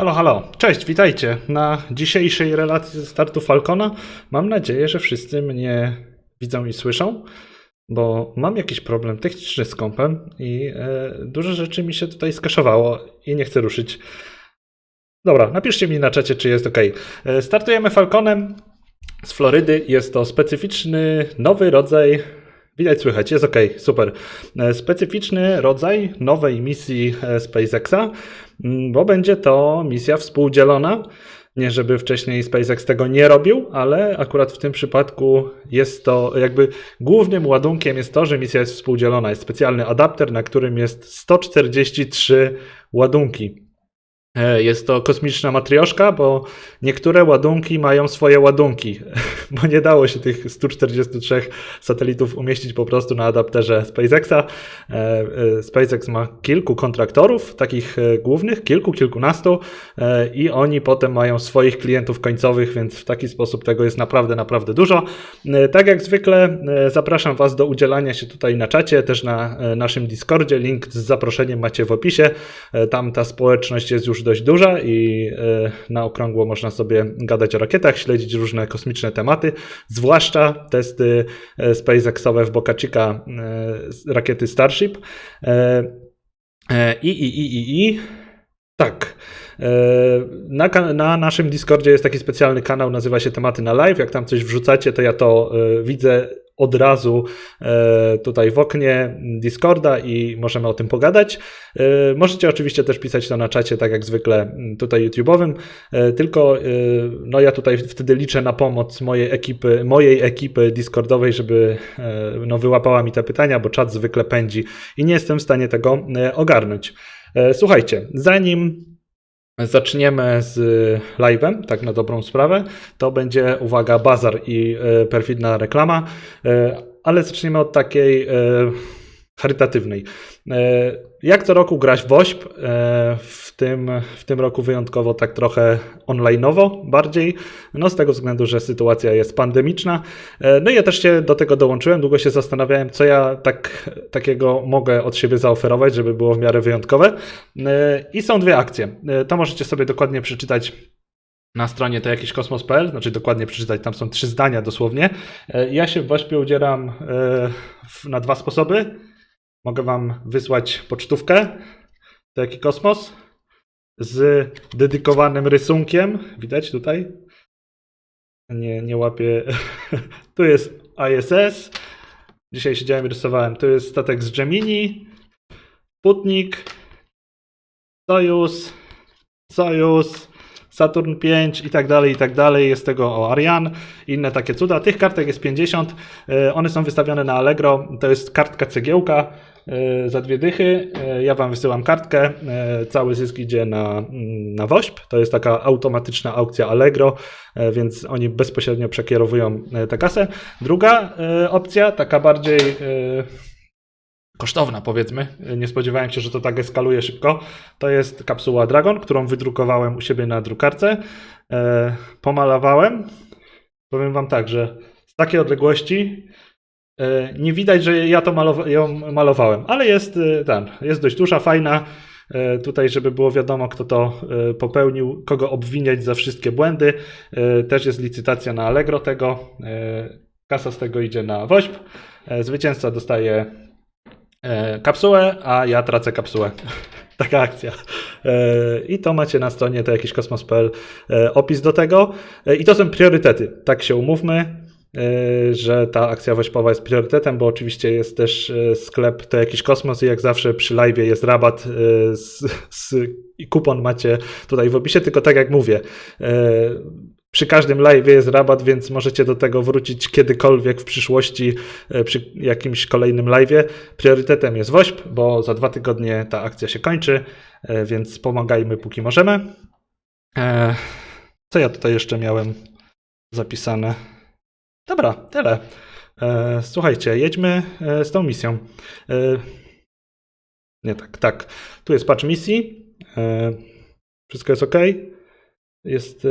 Halo, halo, cześć, witajcie na dzisiejszej relacji ze startu Falcona. Mam nadzieję, że wszyscy mnie widzą i słyszą, bo mam jakiś problem techniczny z kompem i e, dużo rzeczy mi się tutaj skaszowało i nie chcę ruszyć. Dobra, napiszcie mi na czacie, czy jest ok. E, startujemy Falconem z Florydy. Jest to specyficzny, nowy rodzaj. Widać, słychać, jest ok, super. E, Specyficzny rodzaj nowej misji SpaceXa, bo będzie to misja współdzielona. Nie, żeby wcześniej SpaceX tego nie robił, ale akurat w tym przypadku jest to jakby głównym ładunkiem jest to, że misja jest współdzielona. Jest specjalny adapter, na którym jest 143 ładunki. E, Jest to kosmiczna matrioszka, bo niektóre ładunki mają swoje ładunki, bo nie dało się tych 143 satelitów umieścić po prostu na adapterze SpaceXa. E, e, SpaceX ma kilku kontraktorów, takich głównych, kilku, kilkunastu i oni potem mają swoich klientów końcowych, więc w taki sposób tego jest naprawdę, naprawdę dużo. Tak jak zwykle zapraszam Was do udzielania się tutaj na czacie, też na naszym Discordzie. Link z zaproszeniem macie w opisie. Tam ta społeczność jest już dość duża i e, na okrągło można sobie gadać o rakietach, śledzić różne kosmiczne tematy, zwłaszcza testy e, SpaceXowe w Boca e, rakiety Starship. I, i, i, i, i. Tak. Na, na naszym Discordzie jest taki specjalny kanał, nazywa się Tematy na Live. Jak tam coś wrzucacie, to ja to widzę od razu e, tutaj w oknie Discorda i możemy o tym pogadać. E, Możecie oczywiście też pisać to na czacie, tak jak zwykle tutaj YouTube'owym, E, tylko no ja tutaj wtedy liczę na pomoc mojej ekipy, mojej ekipy Discordowej, żeby no wyłapała mi te pytania, bo czat zwykle pędzi i nie jestem w stanie tego ogarnąć. Słuchajcie, zanim zaczniemy z live'em, tak na dobrą sprawę, to będzie, uwaga, bazar i e, perfidna reklama, e, ale zaczniemy od takiej charytatywnej. Jak co roku grać w WOŚP, e, w tym, w tym roku wyjątkowo tak trochę online'owo bardziej, no z tego względu, że sytuacja jest pandemiczna. E, No i ja też się do tego dołączyłem, długo się zastanawiałem, co ja tak, takiego mogę od siebie zaoferować, żeby było w miarę wyjątkowe. E, I są dwie akcje. To możecie sobie dokładnie przeczytać na stronie to jakiś kosmos.pl, znaczy dokładnie przeczytać, tam są trzy zdania dosłownie. Ja się w Wośpie udzielam na dwa sposoby. Mogę Wam wysłać pocztówkę, to jaki kosmos, z dedykowanym rysunkiem. Widać tutaj? Nie, nie łapię. tu jest ISS. Dzisiaj siedziałem i rysowałem. Tu jest statek z Gemini, Sputnik, Sojus, Sojus, Saturn 5 i tak dalej, i tak dalej. Jest tego o Ariane, inne takie cuda. Tych kartek jest 50. e, One są wystawione na Allegro. To jest kartka cegiełka za dwie dychy. E, Ja Wam wysyłam kartkę. E, Cały zysk idzie na, mm, na WOŚP. To jest taka automatyczna aukcja Allegro, e, więc oni bezpośrednio przekierowują e, tę kasę. Druga e, opcja, taka bardziej e, kosztowna powiedzmy, nie spodziewałem się, że to tak eskaluje szybko, to jest kapsuła Dragon, którą wydrukowałem u siebie na drukarce, e, pomalowałem. Powiem wam tak, że z takiej odległości e, nie widać, że ja to malowa- ją malowałem, ale jest e, ten, jest dość duża, fajna. E, Tutaj, żeby było wiadomo, kto to e, popełnił, kogo obwiniać za wszystkie błędy. E, Też jest licytacja na Allegro tego. E, Kasa z tego idzie na WOŚP. E, Zwycięzca dostaje e, kapsułę, a ja tracę kapsułę. Taka akcja. E, I to macie na stronie to jakiś kosmos.pl e, opis do tego. E, I to są priorytety. Tak się umówmy, e, że ta akcja wośpowa jest priorytetem, bo oczywiście jest też e, sklep to jakiś kosmos i jak zawsze przy live jest rabat e, z, z, i kupon macie tutaj w opisie, tylko tak jak mówię, przy każdym live jest rabat, więc możecie do tego wrócić kiedykolwiek w przyszłości przy jakimś kolejnym live. Priorytetem jest WOŚP, bo za dwa tygodnie ta akcja się kończy, więc pomagajmy póki możemy. E, Co ja tutaj jeszcze miałem zapisane? Dobra, tyle. E, Słuchajcie, jedźmy e, z tą misją. E, Nie tak, tak. Tu jest patch misji. Wszystko jest ok. Jest.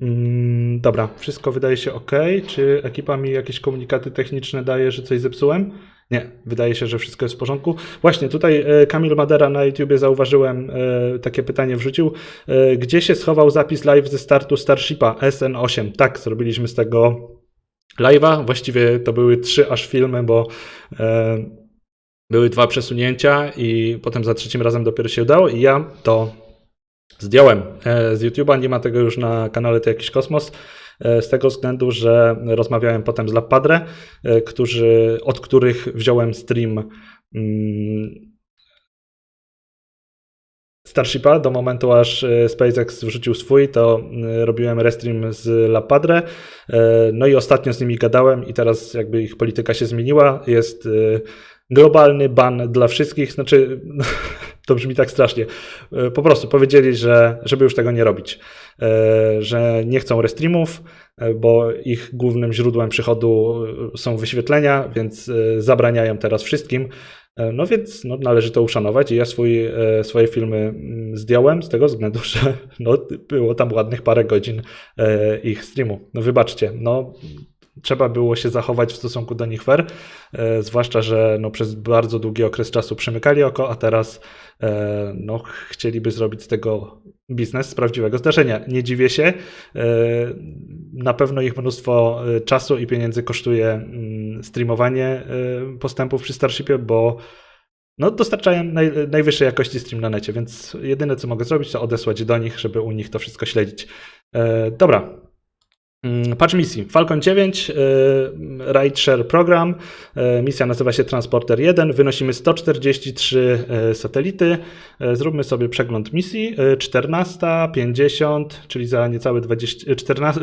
Mm, Dobra, wszystko wydaje się ok. Czy ekipa mi jakieś komunikaty techniczne daje, że coś zepsułem? Nie, wydaje się, że wszystko jest w porządku. Właśnie tutaj e, Kamil Madera na YouTubie zauważyłem, e, takie pytanie wrzucił. E, Gdzie się schował zapis live ze startu Starshipa SN8? Tak, zrobiliśmy z tego live'a. Właściwie to były trzy aż filmy, bo były dwa przesunięcia i potem za trzecim razem dopiero się udało i ja to zdjąłem z YouTube'a. Nie ma tego już na kanale To Jakiś Kosmos. E, Z tego względu, że rozmawiałem potem z Labpadre, e, którzy, od których wziąłem stream mm, Starshipa do momentu, aż e, SpaceX wrzucił swój, to robiłem restream z Lapadre. No i ostatnio z nimi gadałem i teraz jakby ich polityka się zmieniła. Jest globalny ban dla wszystkich, znaczy to brzmi tak strasznie. E, Po prostu powiedzieli, że żeby już tego nie robić, E, że nie chcą restreamów, e, bo ich głównym źródłem przychodu są wyświetlenia, więc zabraniają teraz wszystkim. No więc no, należy to uszanować i ja swój, swoje filmy mm, zdjąłem z tego względu, że no, było tam ładnych parę godzin ich streamu. No wybaczcie, no trzeba było się zachować w stosunku do nich fair, zwłaszcza, że no, przez bardzo długi okres czasu przymykali oko, a teraz no, chcieliby zrobić z tego biznes z prawdziwego zdarzenia. Nie dziwię się, e, na pewno ich mnóstwo e, czasu i pieniędzy kosztuje mm, streamowanie e, postępów przy Starshipie, bo no, dostarczają naj, najwyższej jakości stream na necie, więc jedyne co mogę zrobić, to odesłać do nich, żeby u nich to wszystko śledzić. E, dobra. Mm, Patch misji. Falcon 9, y, Rideshare Program. Y, Misja nazywa się Transporter 1. Wynosimy 143 y, satelity. Zróbmy sobie przegląd misji. Y, 14.50, czyli za niecałe 20, y, 14,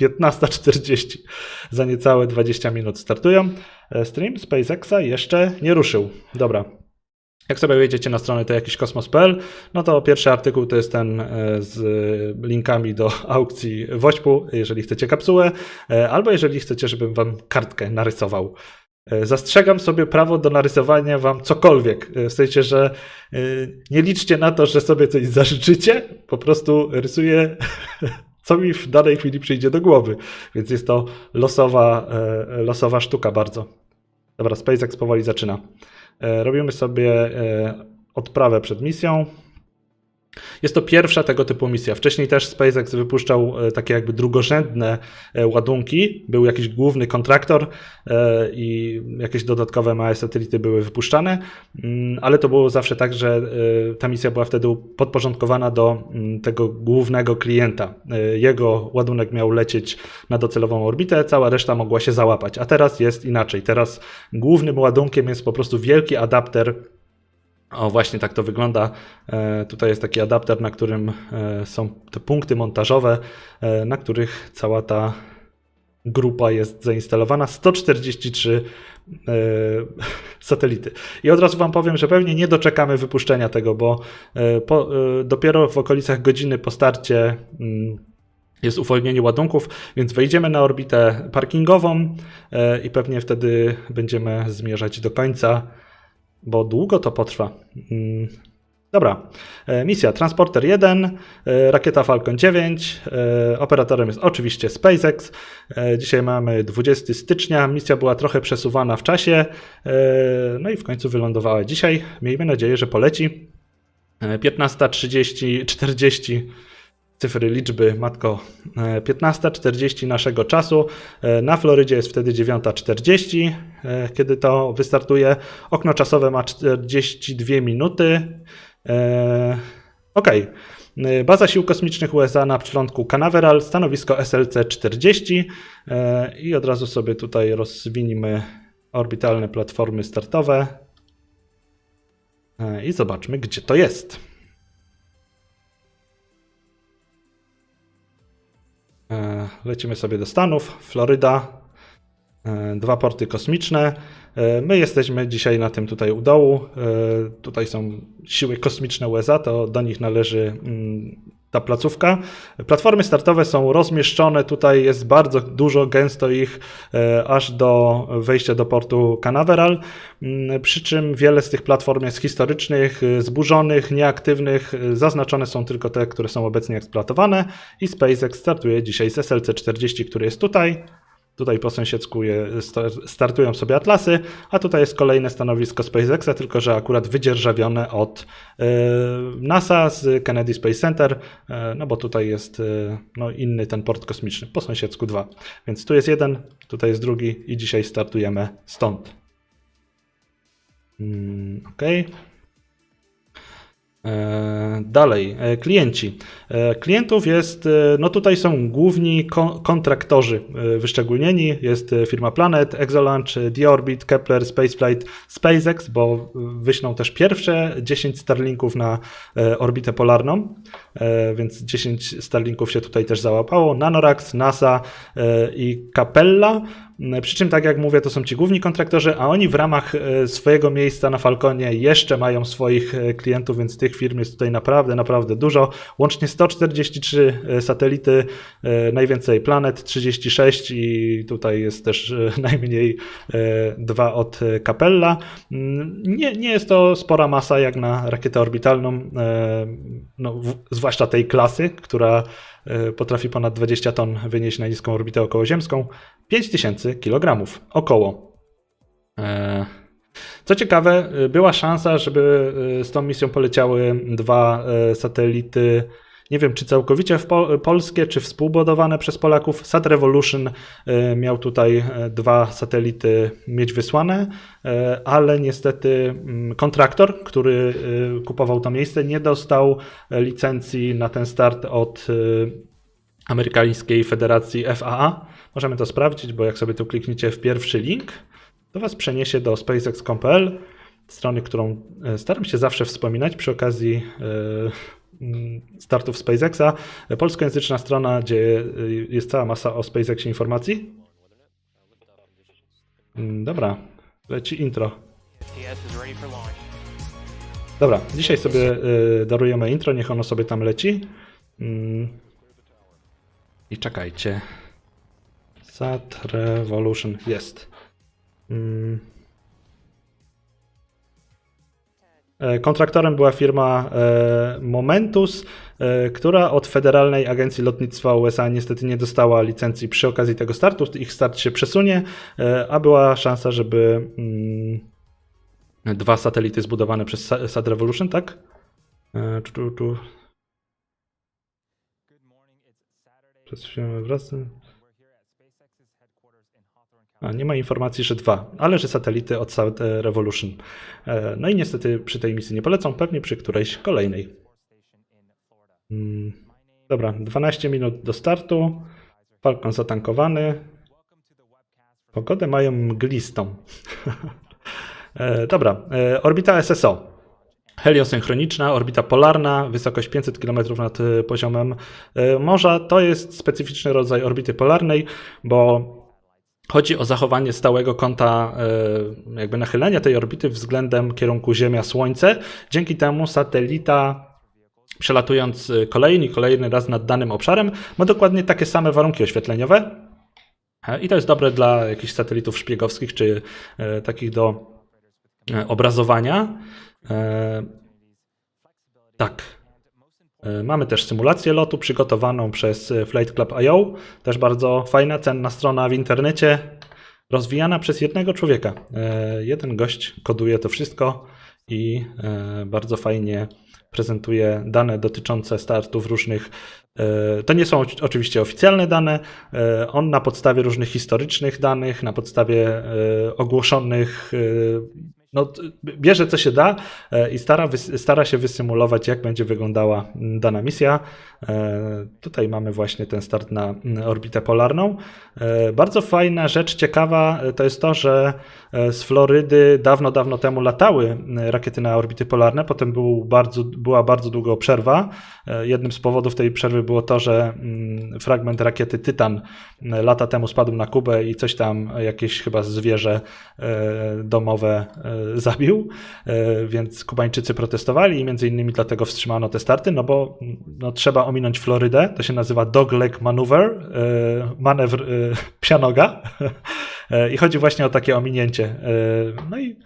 15.40, za niecałe 20 minut startują. Stream SpaceXa jeszcze nie ruszył. Dobra. Jak sobie wejdziecie na stronę to jakiś kosmos.pl, no to pierwszy artykuł to jest ten e, z linkami do aukcji Wośpu, jeżeli chcecie kapsułę, e, albo jeżeli chcecie, żebym wam kartkę narysował. E, Zastrzegam sobie prawo do narysowania wam cokolwiek. W sensie, że nie liczcie na to, że sobie coś zażyczycie, po prostu rysuję co mi w danej chwili przyjdzie do głowy. Więc jest to losowa, losowa sztuka bardzo. Dobra, SpaceX powoli zaczyna. E, Robimy sobie e, odprawę przed misją. Jest to pierwsza tego typu misja. Wcześniej też SpaceX wypuszczał e, takie jakby drugorzędne e, ładunki. Był jakiś główny kontraktor e, i jakieś dodatkowe małe satelity były wypuszczane, Mm, ale to było zawsze tak, że ta misja była wtedy podporządkowana do mm, tego głównego klienta. Jego ładunek miał lecieć na docelową orbitę, cała reszta mogła się załapać. A teraz jest inaczej. Teraz głównym ładunkiem jest po prostu wielki adapter o, właśnie tak to wygląda. E, Tutaj jest taki adapter, na którym e, są te punkty montażowe, e, na których cała ta grupa jest zainstalowana. 143 e, satelity. I od razu Wam powiem, że pewnie nie doczekamy wypuszczenia tego, bo po, dopiero w okolicach godziny po starcie. mm, jest uwolnienie ładunków, więc wejdziemy na orbitę parkingową i pewnie wtedy będziemy zmierzać do końca bo długo to potrwa. Mm, Dobra. E, Misja Transporter 1, e, rakieta Falcon 9. e, Operatorem jest oczywiście SpaceX. Dzisiaj mamy 20 stycznia. Misja była trochę przesuwana w czasie. No i w końcu wylądowała dzisiaj. Miejmy nadzieję, że poleci. E, 15.30, 40 cyfry liczby, matko, e, 15.40 naszego czasu. E, Na Florydzie jest wtedy 9.40, e, kiedy to wystartuje. Okno czasowe ma 42 minuty. E. E, Baza Sił Kosmicznych USA na przylądku Canaveral, stanowisko SLC-40 E, i od razu sobie tutaj rozwinimy orbitalne platformy startowe E, i zobaczmy, gdzie to jest. Lecimy sobie do Stanów, Floryda, e, dwa porty kosmiczne. E, My jesteśmy dzisiaj na tym tutaj u dołu. E, Tutaj są siły kosmiczne USA, to do nich należy mm, ta placówka. Platformy startowe są rozmieszczone, tutaj jest bardzo dużo, gęsto ich, e, aż do wejścia do portu Canaveral. Mm, Przy czym wiele z tych platform jest historycznych, e, zburzonych, nieaktywnych. E, Zaznaczone są tylko te, które są obecnie eksploatowane. I SpaceX startuje dzisiaj z SLC-40, który jest tutaj. Tutaj po sąsiedzku je, sta- startują sobie Atlasy, a tutaj jest kolejne stanowisko SpaceXa, tylko że akurat wydzierżawione od e, NASA z Kennedy Space Center, e, no bo tutaj jest e, no, inny ten port kosmiczny, po sąsiedzku dwa. Więc tu jest jeden, tutaj jest drugi i dzisiaj startujemy stąd. Mm, Okej. E, Dalej, e, klienci. E, Klientów jest, no tutaj są główni kon- kontraktorzy wyszczególnieni. Jest firma Planet, Exolaunch, Deorbit, Kepler, Spaceflight, SpaceX, bo wyślą też pierwsze 10 Starlinków na orbitę polarną, więc 10 Starlinków się tutaj też załapało. Nanorax, NASA e, i Capella. M, Przy czym, tak jak mówię, to są ci główni kontraktorzy, a oni w ramach e, swojego miejsca na Falconie jeszcze mają swoich e, klientów, więc tych firm jest tutaj naprawdę, naprawdę dużo. Łącznie 143 e, satelity, e, najwięcej planet 36 i tutaj jest też e, najmniej e, dwa od e, Capella. Mm, Nie, nie jest to spora masa jak na rakietę orbitalną, e, no, zwłaszcza tej klasy, która e, potrafi ponad 20 ton wynieść na niską orbitę okołoziemską. 5000 kg około. E, Co ciekawe, y, była szansa, żeby z tą misją poleciały dwa e, satelity. Nie wiem, czy całkowicie po, polskie, czy współbudowane przez Polaków. Sat Revolution e, miał tutaj e, dwa satelity mieć wysłane, e, ale niestety mm, kontraktor, który kupował to miejsce, nie dostał licencji na ten start od amerykańskiej federacji FAA. Możemy to sprawdzić, bo jak sobie tu klikniecie w pierwszy link, to Was przeniesie do spacex.pl, strony, którą staram się zawsze wspominać przy okazji startów SpaceXa. Polskojęzyczna strona, gdzie e, jest cała masa o SpaceXie informacji. Mm, Dobra, leci intro. Dobra, dzisiaj sobie e, darujemy intro, niech ono sobie tam leci. Mm. I czekajcie. Sat Revolution jest. Kontraktorem była firma e, Momentus, e, która od Federalnej Agencji Lotnictwa USA niestety nie dostała licencji przy okazji tego startu. Ich start się przesunie, e, a była szansa, żeby mm, dwa satelity zbudowane przez Sa- Sat Revolution, tak? E, Tu, tu, A, nie ma informacji, że dwa, ale że satelity od Sat Revolution. E, No i niestety przy tej misji nie polecą, pewnie przy którejś kolejnej. Mm, name Dobra, 12 minut do startu. Falcon zatankowany. Pogodę mają mglistą. E, Dobra, e, orbita SSO. Heliosynchroniczna, orbita polarna, wysokość 500 km nad e, poziomem e, morza. To jest specyficzny rodzaj orbity polarnej, bo chodzi o zachowanie stałego kąta e, jakby nachylenia tej orbity względem kierunku Ziemia-Słońce. Dzięki temu satelita przelatując e, kolejny, kolejny raz nad danym obszarem ma dokładnie takie same warunki oświetleniowe, E, I to jest dobre dla jakichś satelitów szpiegowskich czy takich do obrazowania. Tak. E, mamy też symulację lotu przygotowaną przez e, Flight Club IO. Też bardzo fajna, cenna strona w internecie. Rozwijana przez jednego człowieka. E, jeden gość koduje to wszystko i bardzo fajnie prezentuje dane dotyczące startów różnych. To nie są oczywiście oficjalne dane. On na podstawie różnych historycznych danych, na podstawie ogłoszonych, no, bierze co się da e, i stara, stara się wysymulować, jak będzie wyglądała dana misja. E, Tutaj mamy właśnie ten start na mm, orbitę polarną. E, Bardzo fajna rzecz, ciekawa, e, to jest to, że z Florydy dawno, dawno temu latały rakiety na orbity polarne, potem był bardzo, była bardzo długa przerwa. Jednym z powodów tej przerwy było to, że mm, fragment rakiety Tytan lata temu spadł na Kubę i coś tam, jakieś chyba zwierzę domowe zabił, więc Kubańczycy protestowali i między innymi dlatego wstrzymano te starty, no bo mm, no, trzeba ominąć Florydę, to się nazywa dogleg maneuver, e, manewr e, psianoga E, i chodzi właśnie o takie ominięcie. No i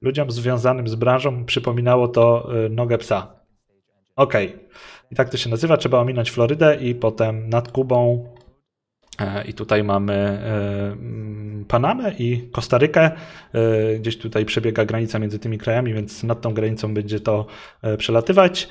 ludziom związanym z branżą przypominało to nogę psa. Okej. I tak to się nazywa. Trzeba ominąć Florydę i potem nad Kubą I tutaj mamy mm, Panamę i Kostarykę. Gdzieś tutaj przebiega granica między tymi krajami, więc nad tą granicą będzie to przelatywać.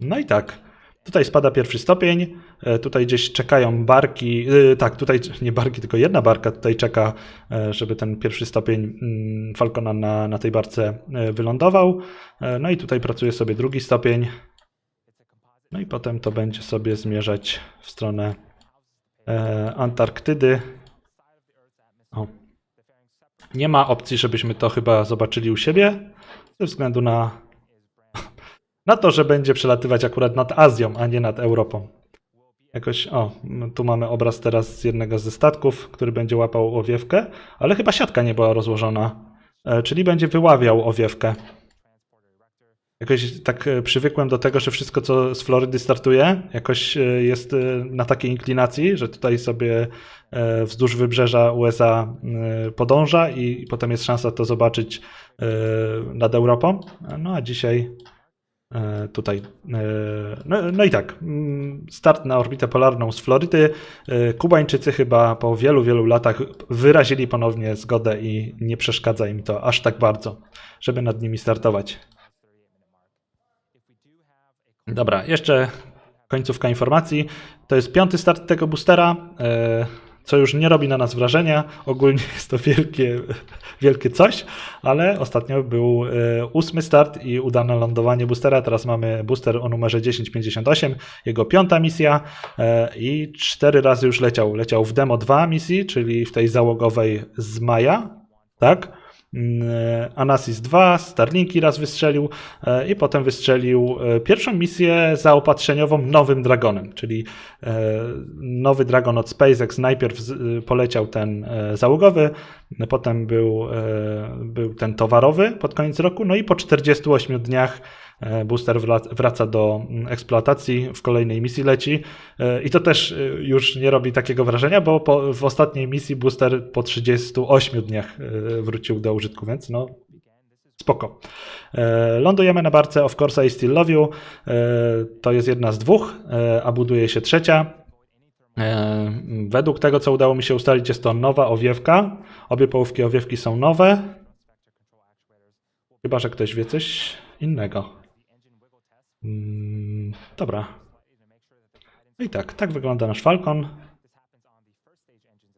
No i tak. Tutaj spada pierwszy stopień. e, Tutaj gdzieś czekają barki. e, Tak, tutaj nie barki, tylko jedna barka tutaj czeka, e, żeby ten pierwszy stopień mm, Falcona na, na tej barce wylądował. No i tutaj pracuje sobie drugi stopień. No i potem to będzie sobie zmierzać w stronę Antarktydy. O. Nie ma opcji, żebyśmy to chyba zobaczyli u siebie, ze względu na, na to, że będzie przelatywać akurat nad Azją, a nie nad Europą. Jakoś, o, tu mamy obraz teraz z jednego ze statków, który będzie łapał owiewkę, ale chyba siatka nie była rozłożona, e, czyli będzie wyławiał owiewkę. Jakoś tak e, przywykłem do tego, że wszystko, co z Florydy startuje, jakoś e, jest na takiej inklinacji, że tutaj sobie wzdłuż wybrzeża USA podąża i potem jest szansa to zobaczyć nad Europą. No a dzisiaj tutaj. e, No, no i tak, mm, start na orbitę polarną z Florydy. E, Kubańczycy chyba po wielu, wielu latach wyrazili ponownie zgodę i nie przeszkadza im to aż tak bardzo, żeby nad nimi startować. Dobra, jeszcze końcówka informacji. To jest piąty start tego boostera, e, co już nie robi na nas wrażenia. Ogólnie jest to wielkie, wielkie coś, ale ostatnio był e, ósmy start i udane lądowanie boostera. Teraz mamy booster o numerze 1058, jego piąta misja e, i cztery razy już leciał. Leciał w demo 2 misji, czyli w tej załogowej z maja, tak? Mm, Anasis 2, Starlinki raz wystrzelił e, i potem wystrzelił e, pierwszą misję zaopatrzeniową nowym Dragonem, czyli e, nowy Dragon od SpaceX. Najpierw poleciał ten załogowy, potem był, był ten towarowy pod koniec roku, no i po 48 dniach booster wrac- wraca do mm, eksploatacji, w kolejnej misji leci E, i to też e, już nie robi takiego wrażenia, bo po, w ostatniej misji booster po 38 dniach e, wrócił do użytku, więc no spoko. E, Lądujemy na barce Of Course I Still Love You. E, To jest jedna z dwóch, e, a buduje się trzecia. E, Według tego, co udało mi się ustalić, jest to nowa owiewka. Obie połówki owiewki są nowe. Chyba, że ktoś wie coś innego. Mm, Dobra. No i tak, tak wygląda nasz Falcon.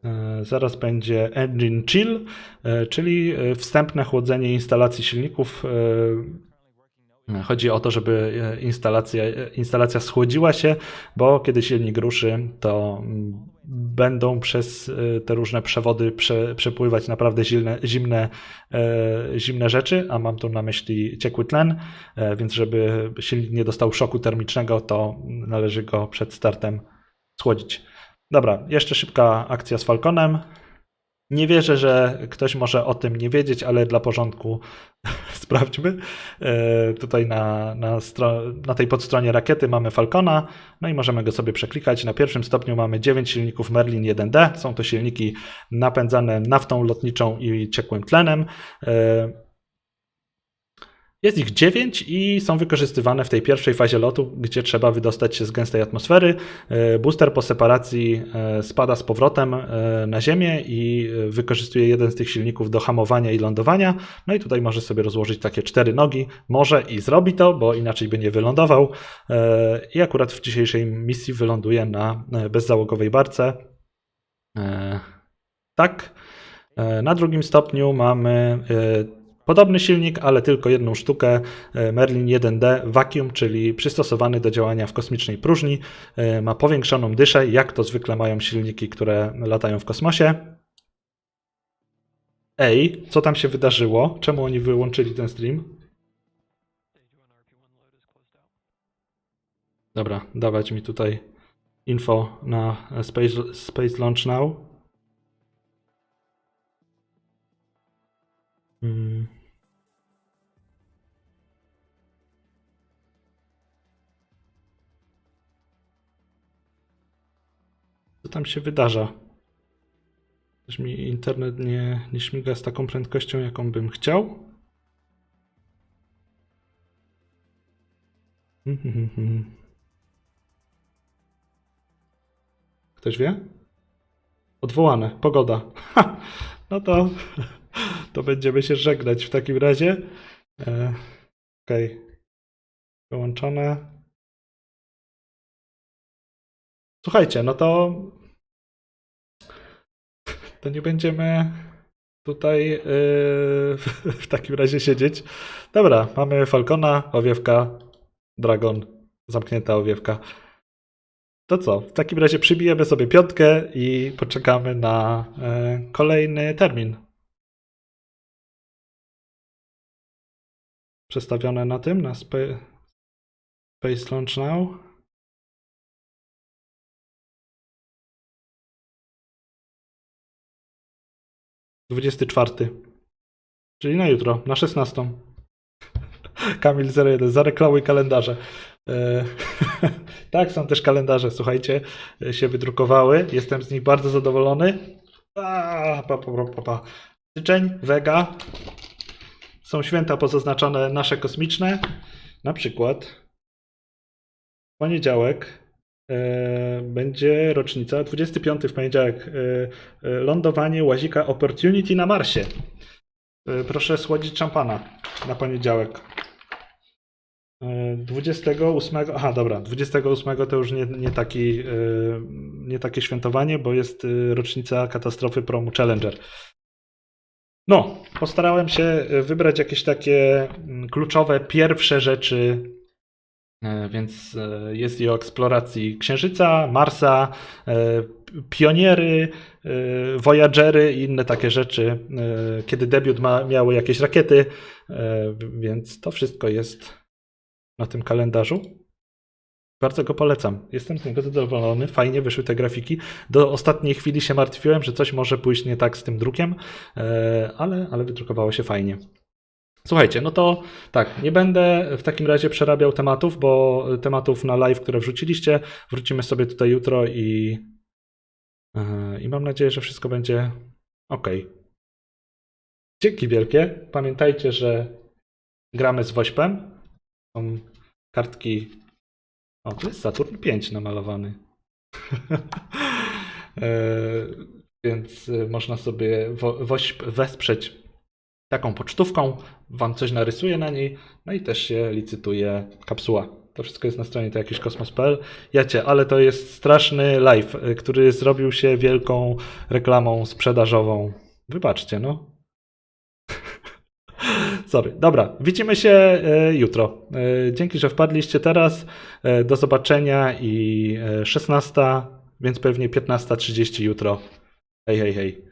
E, Zaraz będzie Engine Chill, e, czyli e, wstępne chłodzenie instalacji silników. Chodzi o to, żeby e, instalacja, e, instalacja schłodziła się, bo kiedy silnik ruszy, to mm, będą przez e, te różne przewody prze, przepływać naprawdę zimne, zimne, zimne rzeczy, a mam tu na myśli ciekły tlen, więc żeby silnik nie dostał szoku termicznego, to należy go przed startem schłodzić. Dobra, jeszcze szybka akcja z Falconem. Nie wierzę, że ktoś może o tym nie wiedzieć, ale dla porządku sprawdźmy. E, Tutaj na, na, na tej podstronie rakiety mamy Falcona, no i możemy go sobie przeklikać. Na pierwszym stopniu mamy 9 silników Merlin 1D. Są to silniki napędzane naftą lotniczą i ciekłym tlenem. Jest ich 9 i są wykorzystywane w tej pierwszej fazie lotu, gdzie trzeba wydostać się z gęstej atmosfery. E, Booster po separacji e, spada z powrotem e, na ziemię i wykorzystuje jeden z tych silników do hamowania i lądowania. No i tutaj może sobie rozłożyć takie cztery nogi. Może i zrobi to, bo inaczej by nie wylądował. I akurat w dzisiejszej misji wyląduje na bezzałogowej barce. Tak. Na drugim stopniu mamy podobny silnik, ale tylko jedną sztukę. e, Merlin 1D Vacuum, czyli przystosowany do działania w kosmicznej próżni. E, Ma powiększoną dyszę, jak to zwykle mają silniki, które latają w kosmosie. Ej, co tam się wydarzyło? Czemu oni wyłączyli ten stream? Dobra, dawać mi tutaj info na Space, Space Launch Now. Mm. Co tam się wydarza? Też mi internet nie, nie śmiga z taką prędkością, jaką bym chciał. Mhm, mhm. Ktoś wie? Odwołane. Pogoda. Ha! No to, to będziemy się żegnać w takim razie. E, Okej. Wyłączone. Słuchajcie, no to to nie będziemy tutaj yy, w takim razie siedzieć. Dobra, mamy Falcona, owiewka, Dragon, zamknięta owiewka. To co? W takim razie przybijemy sobie piątkę i poczekamy na e, kolejny termin. Przestawione na tym, na spa Space Launch Now. Dwudziesty czwarty. Czyli na jutro, na 16. Kamil 01, zareklamuj kalendarze. E, tak, są też kalendarze, słuchajcie, e, się wydrukowały. Jestem z nich bardzo zadowolony. A, pa, pa, pa, pa. Styczeń, Vega. Są święta pozaznaczone nasze kosmiczne. Na przykład poniedziałek będzie rocznica, 25 w poniedziałek, e, e, lądowanie łazika Opportunity na Marsie. E, proszę słodzić szampana na poniedziałek. E, 28, aha dobra, 28 to już nie, nie, taki, e, nie takie świętowanie, bo jest e, rocznica katastrofy promu Challenger. No, postarałem się e, wybrać jakieś takie mm, kluczowe pierwsze rzeczy, e, więc e, jest i o eksploracji Księżyca, Marsa, e, pioniery, e, Voyagery i inne takie rzeczy, e, kiedy debiut ma, miały jakieś rakiety, e, więc to wszystko jest na tym kalendarzu. Bardzo go polecam. Jestem z niego zadowolony. Fajnie wyszły te grafiki. Do ostatniej chwili się martwiłem, że coś może pójść nie tak z tym drukiem, e, ale, ale wydrukowało się fajnie. Słuchajcie, no to tak, nie będę w takim razie przerabiał tematów, bo tematów na live, które wrzuciliście, wrócimy sobie tutaj jutro i, e, i mam nadzieję, że wszystko będzie ok. Dzięki wielkie. Pamiętajcie, że gramy z Wośpem. Są kartki. O, tu jest Saturn 5 namalowany. E, Więc e, można sobie wo- Wośp wesprzeć taką pocztówką. Wam coś narysuję na niej. No i też się licytuje kapsuła. To wszystko jest na stronie to jakiś kosmos.pl. Jacie, ale to jest straszny live, e, który zrobił się wielką reklamą sprzedażową. Wybaczcie, no. Sorry. Dobra, widzimy się e, jutro. E, dzięki, że wpadliście teraz. Do zobaczenia i e, 16, więc pewnie 15.30 jutro. Hej, hej, hej.